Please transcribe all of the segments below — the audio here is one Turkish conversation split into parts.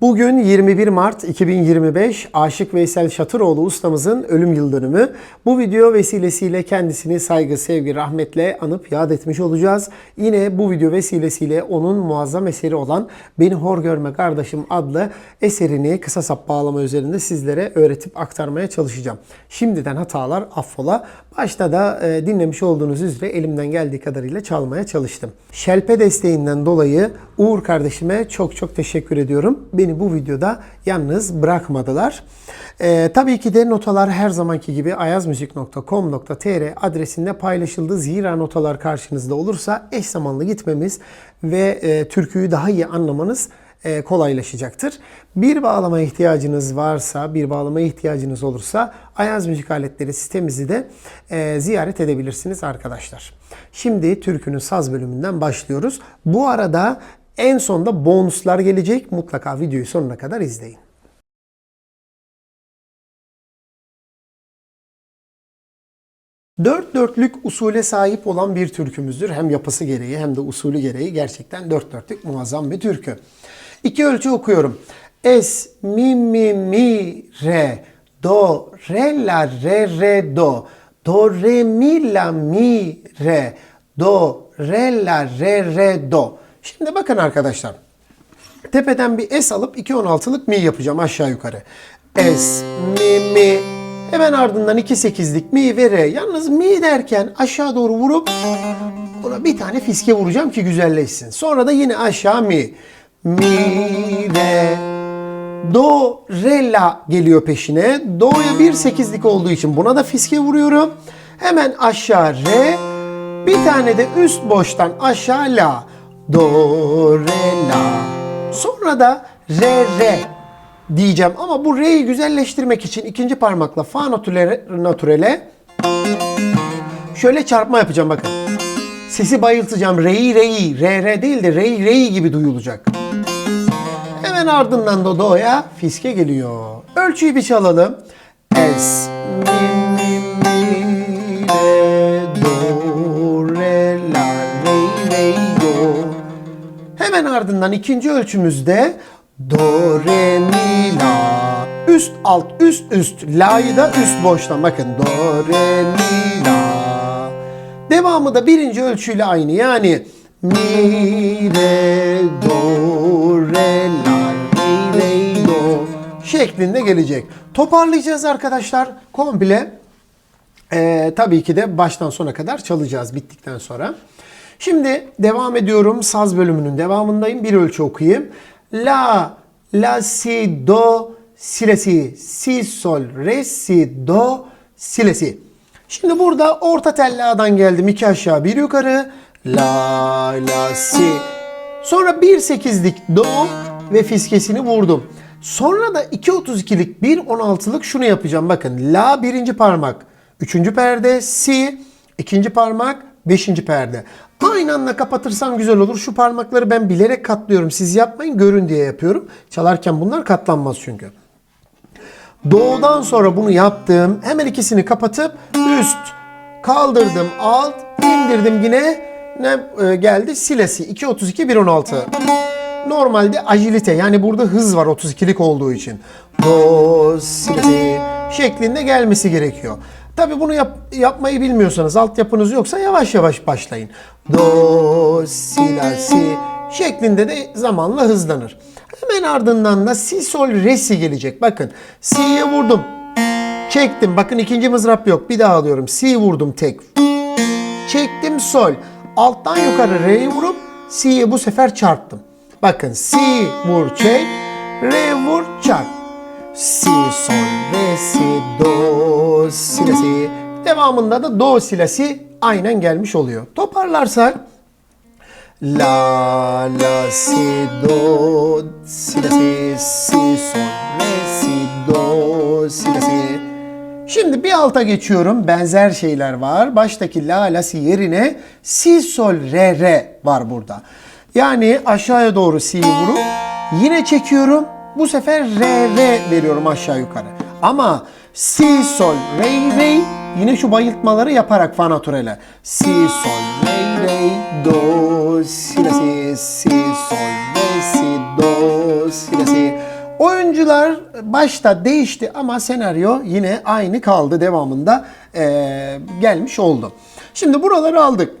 Bugün 21 Mart 2025 Aşık Veysel Şatıroğlu ustamızın ölüm yıl dönümü. Bu video vesilesiyle kendisini saygı, sevgi, rahmetle anıp yad etmiş olacağız. Yine bu video vesilesiyle onun muazzam eseri olan Beni Hor Görme Kardeşim adlı eserini kısa sap bağlama üzerinde sizlere öğretip aktarmaya çalışacağım. Şimdiden hatalar affola. Başta da e, dinlemiş olduğunuz üzere elimden geldiği kadarıyla çalmaya çalıştım. Şelpe desteğinden dolayı Uğur kardeşime çok çok teşekkür ediyorum. Beni bu videoda yalnız bırakmadılar. E, tabii ki de notalar her zamanki gibi ayazmuzik.com.tr adresinde paylaşıldı. Zira notalar karşınızda olursa eş zamanlı gitmemiz ve e, türküyü daha iyi anlamanız e, kolaylaşacaktır. Bir bağlama ihtiyacınız varsa, bir bağlama ihtiyacınız olursa Ayaz Müzik Aletleri sitemizi de e, ziyaret edebilirsiniz arkadaşlar. Şimdi türkünün saz bölümünden başlıyoruz. Bu arada en sonda bonuslar gelecek. Mutlaka videoyu sonuna kadar izleyin. Dört dörtlük usule sahip olan bir türkümüzdür. Hem yapısı gereği hem de usulü gereği gerçekten dört dörtlük muazzam bir türkü. İki ölçü okuyorum. Es, mi, mi, mi, re, do, re, la, re, re, do. Do, re, mi, la, mi, re, do, re, la, re, re, do. Şimdi bakın arkadaşlar. Tepeden bir es alıp 2.16'lık mi yapacağım aşağı yukarı. Es, mi, mi. Hemen ardından 2.8'lik mi ve re. Yalnız mi derken aşağı doğru vurup buna bir tane fiske vuracağım ki güzelleşsin. Sonra da yine aşağı mi. Mi, re, do, re, la geliyor peşine. Do'ya 1.8'lik olduğu için buna da fiske vuruyorum. Hemen aşağı re. Bir tane de üst boştan aşağı la. Do, re, la. Sonra da re, re diyeceğim. Ama bu re'yi güzelleştirmek için ikinci parmakla fa naturele, naturele şöyle çarpma yapacağım bakın. Sesi bayıltacağım. Re'yi re'yi. Re re değil de re'yi re'yi gibi duyulacak. Hemen ardından da do'ya fiske geliyor. Ölçüyü bir çalalım. Es, mi, ardından ikinci ölçümüzde do, re, mi, la. Üst, alt, üst, üst. La'yı da üst boştan. Bakın do, re, mi, la. Devamı da birinci ölçüyle aynı. Yani mi, re, do, re, la, re, re, do şeklinde gelecek. Toparlayacağız arkadaşlar komple. Ee, tabii ki de baştan sona kadar çalacağız bittikten sonra. Şimdi devam ediyorum. Saz bölümünün devamındayım. Bir ölçü okuyayım. La, la, si, do, si, la, si, si, sol, re, si, do, si, la, si. Şimdi burada orta tel la'dan geldim. iki aşağı bir yukarı. La, la, si. Sonra 1.8'lik do ve fiskesini vurdum. Sonra da 2.32'lik 1.16'lık şunu yapacağım. Bakın la birinci parmak, üçüncü perde, si ikinci parmak, beşinci perde. Aynı anda kapatırsam güzel olur. Şu parmakları ben bilerek katlıyorum. Siz yapmayın görün diye yapıyorum. Çalarken bunlar katlanmaz çünkü. Doğudan sonra bunu yaptım. Hemen ikisini kapatıp üst kaldırdım alt indirdim yine ne e, geldi silesi 232 116. Normalde agilite yani burada hız var 32'lik olduğu için. Do silesi şeklinde gelmesi gerekiyor. Tabi bunu yap, yapmayı bilmiyorsanız altyapınız yoksa yavaş yavaş başlayın. Do si la si şeklinde de zamanla hızlanır. Hemen ardından da si sol re si gelecek. Bakın si'ye vurdum. Çektim. Bakın ikinci mızrap yok. Bir daha alıyorum. Si vurdum tek. Çektim sol. Alttan yukarı re'yi vurup si'ye bu sefer çarptım. Bakın si vur çek. Re vur çarp. Si sol re si do si la si. Devamında da do si la si aynen gelmiş oluyor. Toparlarsak La la si do si la si si sol re si do si la si. Şimdi bir alta geçiyorum. Benzer şeyler var. Baştaki la la si yerine si sol re re var burada. Yani aşağıya doğru si'yi vurup yine çekiyorum. Bu sefer re re veriyorum aşağı yukarı. Ama si sol re re yine şu bayıltmaları yaparak fa naturele. Si sol re re do si la si si sol re si do si la si. Oyuncular başta değişti ama senaryo yine aynı kaldı devamında eee, gelmiş oldu. Şimdi buraları aldık.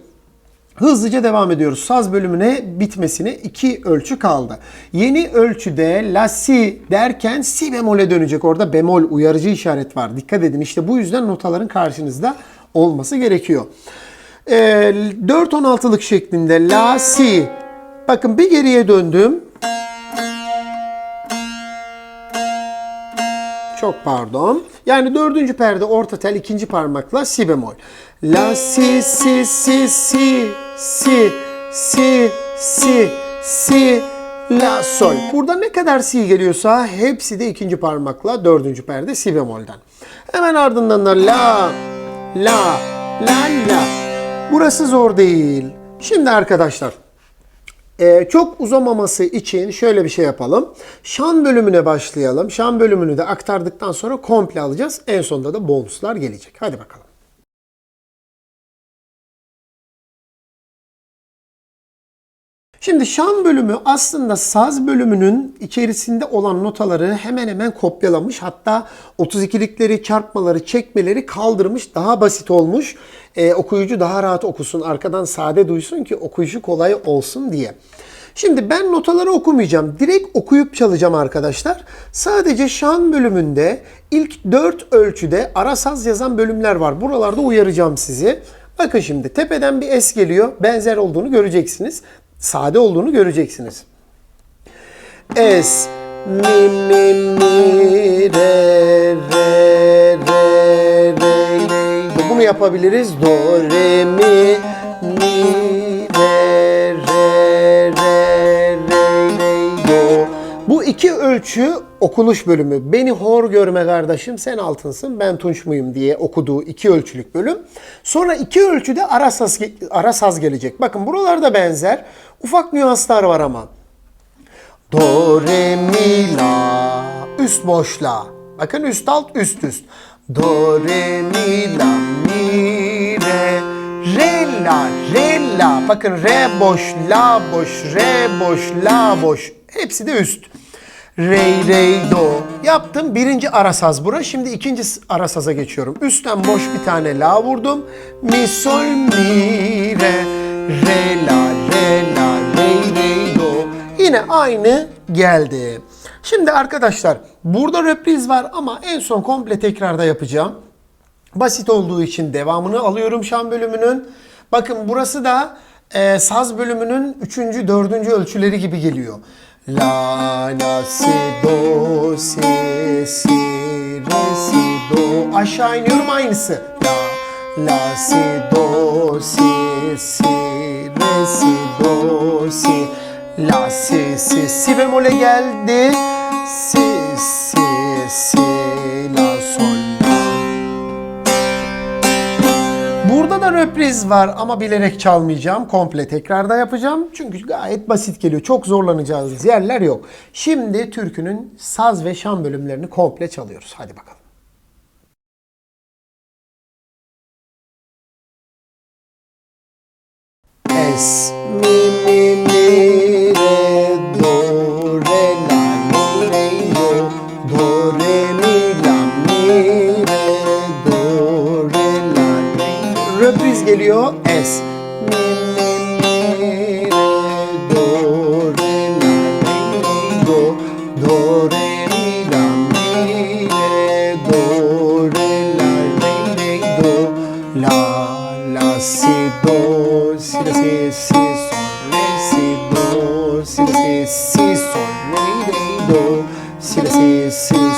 Hızlıca devam ediyoruz. Saz bölümüne bitmesine iki ölçü kaldı. Yeni ölçüde la si derken si bemole dönecek. Orada bemol uyarıcı işaret var. Dikkat edin işte bu yüzden notaların karşınızda olması gerekiyor. Ee, 4-16'lık şeklinde la si. Bakın bir geriye döndüm. Çok pardon. Yani dördüncü perde orta tel ikinci parmakla si bemol. La si si si si si si si si la sol. Burada ne kadar si geliyorsa hepsi de ikinci parmakla dördüncü perde si bemolden. Hemen ardından da la la la la. Burası zor değil. Şimdi arkadaşlar ee, çok uzamaması için şöyle bir şey yapalım. Şan bölümüne başlayalım. Şan bölümünü de aktardıktan sonra komple alacağız. En sonunda da bonuslar gelecek. Hadi bakalım. Şimdi şan bölümü aslında saz bölümünün içerisinde olan notaları hemen hemen kopyalamış. Hatta 32'likleri, çarpmaları, çekmeleri kaldırmış. Daha basit olmuş. Ee, okuyucu daha rahat okusun. Arkadan sade duysun ki okuyuşu kolay olsun diye. Şimdi ben notaları okumayacağım. Direkt okuyup çalacağım arkadaşlar. Sadece şan bölümünde ilk 4 ölçüde ara saz yazan bölümler var. Buralarda uyaracağım sizi. Bakın şimdi tepeden bir es geliyor. Benzer olduğunu göreceksiniz. Sade olduğunu göreceksiniz. Es, mi, mi, mi, re, re, re, re, re. Bunu yapabiliriz. Do, re, mi, mi, re, re, re, re, re. Bu iki ölçü okunuş bölümü. Beni hor görme kardeşim sen altınsın ben tunç muyum diye okuduğu iki ölçülük bölüm. Sonra iki ölçüde ara saz, ara saz gelecek. Bakın buralarda benzer. Ufak nüanslar var ama. Do, re, mi, la. Üst boş la. Bakın üst alt üst üst. Do, re, mi, la, mi, re. Re, la, re, la. Bakın re boş, la boş, re boş, la boş. Hepsi de üst. Re, re, do. Yaptım. Birinci ara saz bura. Şimdi ikinci ara saza geçiyorum. Üstten boş bir tane la vurdum. Mi, sol, mi, re. Re, la, re, la, re, re, do. Yine aynı geldi. Şimdi arkadaşlar burada reprise var ama en son komple tekrarda yapacağım. Basit olduğu için devamını alıyorum şan bölümünün. Bakın burası da e, saz bölümünün 3. 4. ölçüleri gibi geliyor. La, la, si, do, si, si, re, si, do. Aşağı iniyorum aynısı. La, la, si, do, si, si, re, si, do, si. La, si, si, si bemole geldi. Si, si, si, röpriz var ama bilerek çalmayacağım. Komple tekrarda yapacağım. Çünkü gayet basit geliyor. Çok zorlanacağınız yerler yok. Şimdi türkünün saz ve şan bölümlerini komple çalıyoruz. Hadi bakalım. Es, mi, mi, mi, equilibrio es mi, mi, mi, do, re, la, do, do, re, mi, la, mi, re, do, re, la, re, do, la, la, si, do, si, si, si, sol, re, si, do, si, si, si, sol, re, re, do, si, si, si, sol,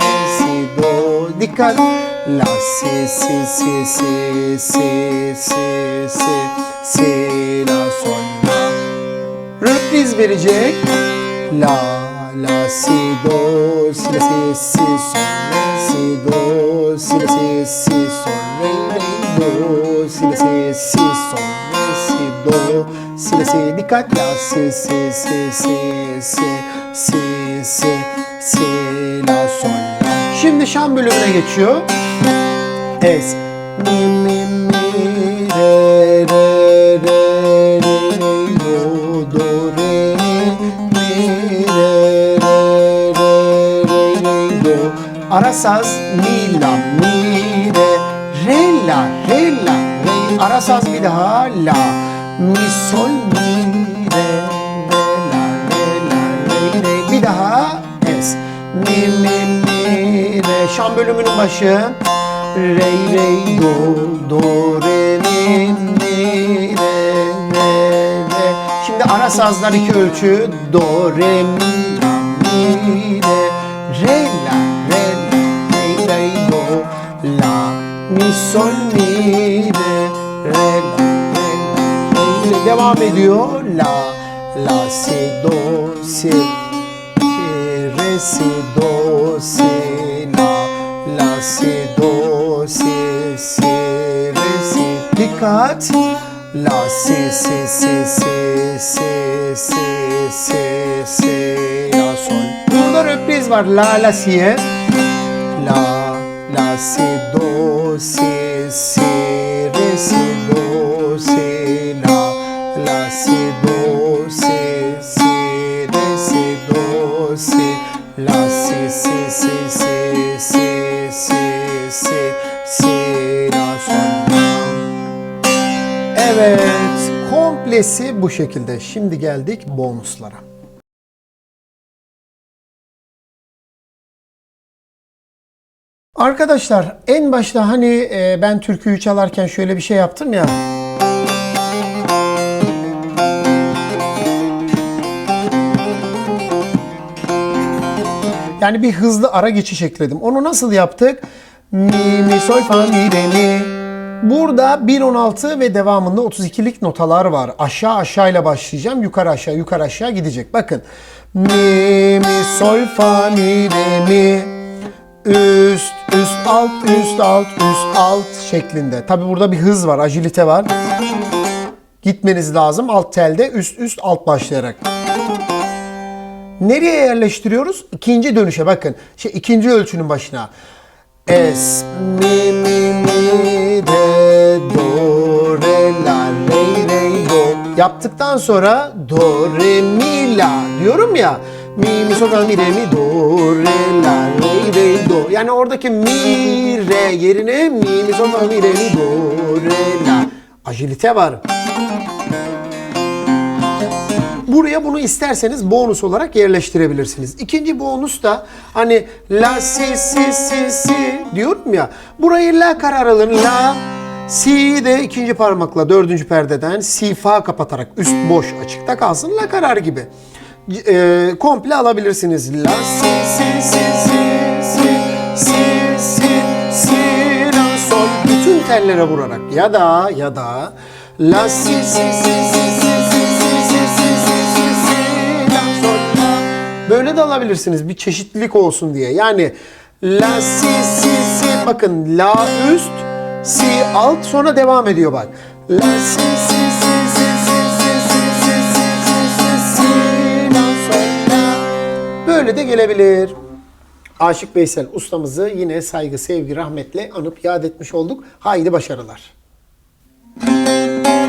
re, si, do, discal la si si si si si si si si la sol la Röpriz verecek. La la si do si si si sol re si do si si si sol re re do si si si sol re si do si si dikkat la si si si si si si si si la sol. Şimdi şan bölümüne geçiyor. Es. Mi mi mi re re re re do do re mi re re re re do ara saz mi la mi re. Re la re la re. Ara saz bir daha la. Mi sol mi re re la re la re re. Bir daha es. Mi mi mi şan bölümünün başı. Re re do do re mi mi re re re. Şimdi ara sazlar iki ölçü. Do re mi la mi re. Re la re la re re do la mi sol mi re. Re la re la devam ediyor. La la si do si re si do si la si do si si re si dikkat la si si si si si si si si la sol. Burada röpriz var la la si'ye la la si do si si re si komplesi bu şekilde şimdi geldik bonuslara. Arkadaşlar en başta hani e, ben türküyü çalarken şöyle bir şey yaptım ya. Yani bir hızlı ara geçiş ekledim. Onu nasıl yaptık? Mi, mi, sol, fa, mi, re, mi. Burada 1.16 ve devamında 32'lik notalar var. Aşağı aşağıyla başlayacağım. Yukarı aşağı yukarı aşağı gidecek. Bakın. Mi, mi, sol, fa, mi, re, mi. Üst, üst, alt, üst, alt, üst, alt şeklinde. Tabi burada bir hız var, agilite var. Gitmeniz lazım alt telde üst, üst, alt başlayarak. Nereye yerleştiriyoruz? İkinci dönüşe bakın. Şey ikinci ölçünün başına. Es mi mi mi re do re la re re do yaptıktan sonra do re mi la diyorum ya. Mi mi sol mi re mi do re la re re do. Yani oradaki mi re yerine mi mi sol mi re mi do re la. Agilite var. Buraya bunu isterseniz bonus olarak yerleştirebilirsiniz. İkinci bonus da hani la si si si si diyorum ya. Burayı la karar alın. La si de ikinci parmakla dördüncü perdeden si fa kapatarak üst boş açıkta kalsın la karar gibi. E, komple alabilirsiniz. La si si si si si si si si la sol bütün tellere vurarak ya da ya da la si si si si si Böyle de alabilirsiniz bir çeşitlilik olsun diye. Yani la si si si bakın la üst si alt sonra devam ediyor bak. La si si si si si si si si si si si sonra Böyle de gelebilir. Aşık Veysel ustamızı yine saygı, sevgi, rahmetle anıp yad etmiş olduk. Haydi başarılar. Müzik